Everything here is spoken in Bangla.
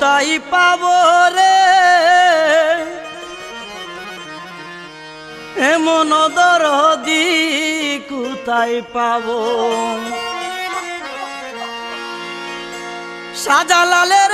তাই পাব রে। এমন দরদি কোথায় পাব? সাজালালের